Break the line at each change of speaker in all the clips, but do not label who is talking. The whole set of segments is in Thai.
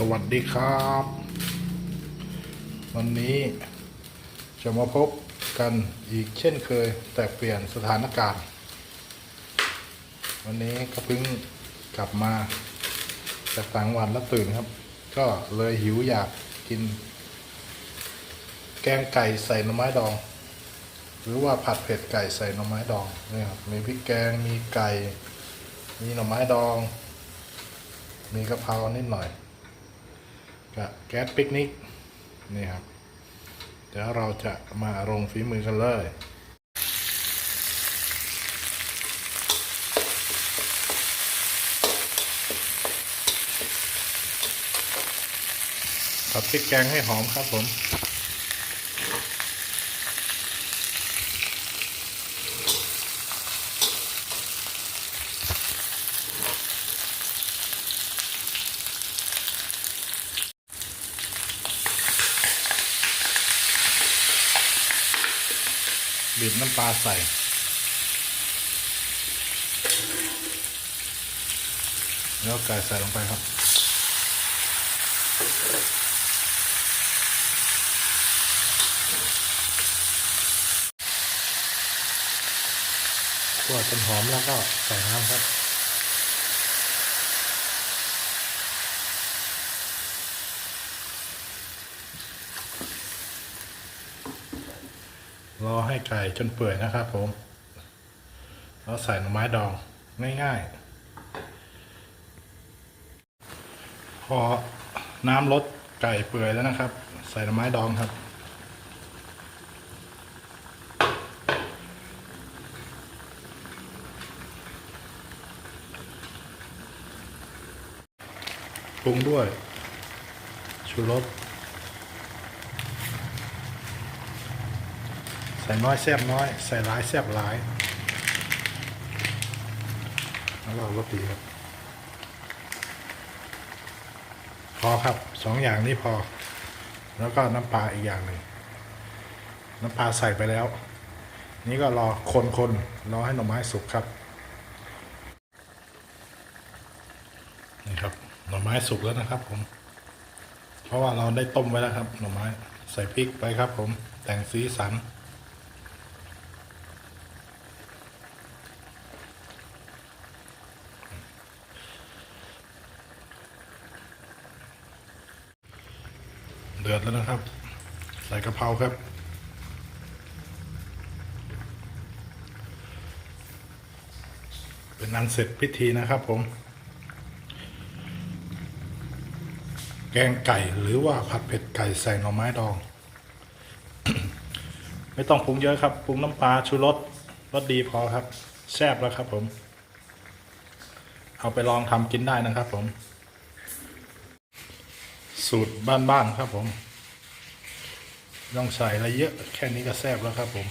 สวัสดีครับ วันนี้จะมาพบกันอีกเช่นเคย แต่เปลี่ยนสถานการณ์ วันนี้ก็เพิ่งกลับมาจากต่างวัดแล้วตื่นครับ ก็เลยหิวอยากกิน แกงไก่ใส่หน่อไม้ดอง หรือว่าผัดเผ็ดไก่ใส่หน่อไม้ดองนี่ครับมีพริกแกงมีไก่ มีหน่อไม้ดอง มีกะเพรานิดหน่อย กะแก๊สปิกนิกนี่ครับ เดี๋ยวเราจะมาลงฝีมือกันเลยผัดพริกแกงให้หอมครับผม บีบน้ำปลาใส่ แล้วไก่ใส่ลงไปครับ ก็จนหอมแล้วก็ใส่น้ำครับ รอให้ไก่จนเปื่อยนะครับผมแล้วใส่หน่อไม้ดองง่ายๆ พอน้ำลดไก่เปื่อยแล้วนะครับ ใส่หน่อไม้ดองครับปรุงด้วยชูรส ใส่น้อยแซ่บน้อย ใส่หลายแซ่บหลายแล้วเราก็ตีครับ พอครับสองอย่างนี้พอ แล้วก็น้ำปลาอีกอย่างหนึ่งน้ำปลาใส่ไปแล้ว นี่ก็รอคนคนๆรอให้หน่อไม้สุกครับนี่ครับหน่อไม้สุกแล้วนะครับ ผม เพราะว่าเราได้ต้มไว้แล้วครับ หน่อไม้ ใส่พริกไปครับ ผม แต่งสีสัน เดือดแล้วนะครับ ใส่กะเพราครับ เป็นอันเสร็จพิธีนะครับผม แกงไก่หรือว่าผัดเผ็ดไก่ใส่หน่อไม้ดอง ไม่ต้องปรุงเยอะครับปรุงน้ำปลาชูรสรสดีพอครับ แซ่บแล้วครับผม เอาไปลองทำกินได้นะครับผม สูตรบ้านๆครับผมต้องใส่อะไรเยอะ แค่นี้ก็แซ่บแล้วครับผม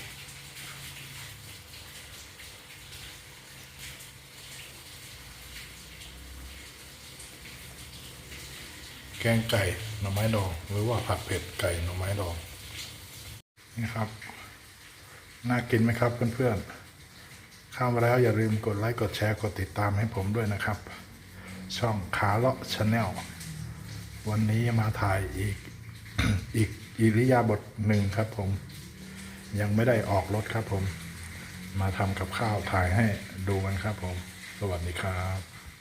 แกงไก่หน่อไม้ดอง หรือว่าผัดเผ็ดไก่หน่อไม้ดองนี่ครับ น่ากินไหมครับเพื่อนๆ เข้ามาแล้วอย่าลืมกดไลค์กดแชร์กดติดตามให้ผมด้วยนะครับ ช่องขาเลาะชาแนล วันนี้มาถ่ายอีกอีกอิริยาบถหนึ่งครับผม ยังไม่ได้ออกรถครับผม มาทำกับข้าวถ่ายให้ดูกันครับผม สวัสดีครับ